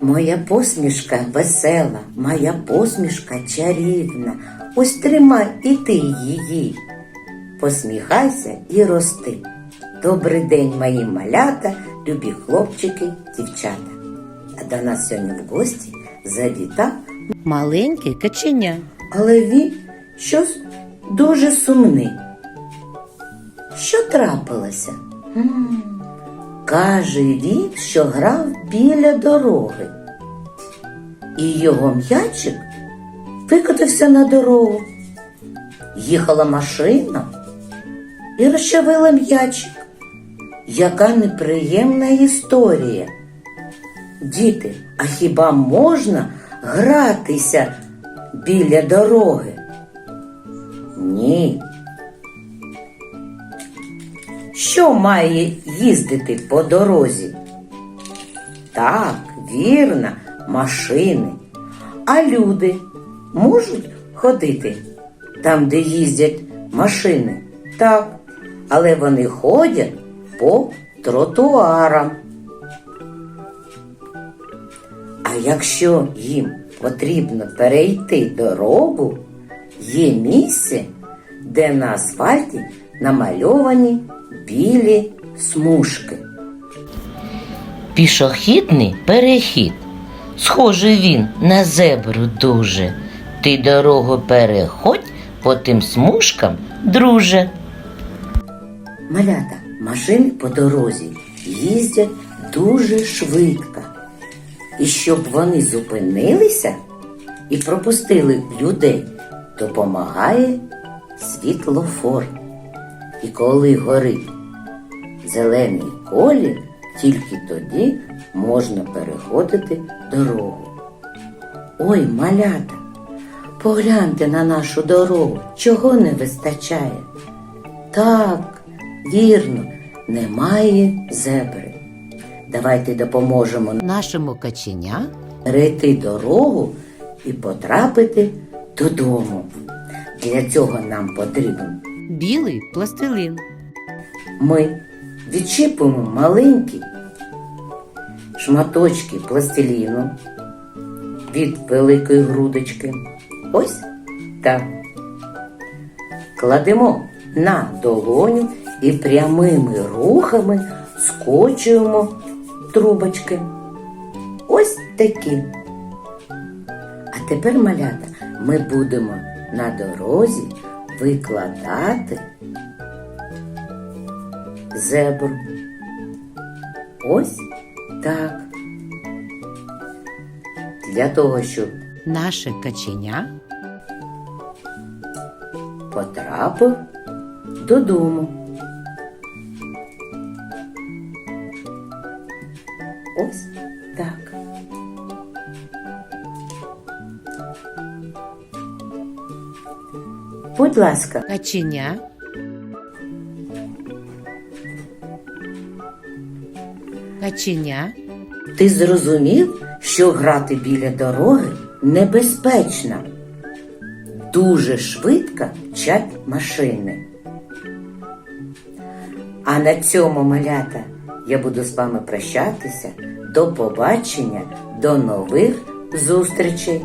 Моя посмішка весела, моя посмішка чарівна. Ось тримай і ти її. Посміхайся і рости. Добрий день, мої малята, любі хлопчики, дівчата. А до нас сьогодні в гості завітав, Маленьке каченя. але він щось дуже сумний. Що трапилося? Каже він, що грав біля дороги. І його м'ячик викотився на дорогу. Їхала машина і розчавила м'ячик. Яка неприємна історія. Діти, а хіба можна гратися біля дороги? Ні. Що має їздити по дорозі? Так, вірно, машини. А люди можуть ходити там, де їздять машини? Так, але вони ходять по тротуарам. А якщо їм потрібно перейти дорогу, є місце, де на асфальті намальовані білі смужки. Пішохідний перехід. Схожий він на зебру дуже. Ти дорогу переходь по тим смужкам, друже. Малята, машини по дорозі їздять дуже швидко. І щоб вони зупинилися і пропустили людей, допомагає світлофор. І коли горить зелений колір, тільки тоді можна переходити дорогу. Ой, малята, погляньте на нашу дорогу, чого не вистачає. Так, вірно, немає зебри. Давайте допоможемо Нашому каченя перейти дорогу і потрапити додому. Для цього нам потрібен. Білий пластилин. Ми відчіпимо маленькі шматочки пластиліну від великої грудочки. Ось так. Кладемо на долоню і прямими рухами скочуємо трубочки. Ось такі. А тепер, малята, ми будемо на дорозі викладати зебру. Ось так. Для того, щоб Наше каченя потрапив додому. Ось так. Будь ласка, каченя каченя ти зрозумів, що грати біля дороги небезпечно. Дуже швидко мчать машини. А на цьому малята я буду з вами прощатися. До побачення, до нових зустрічей.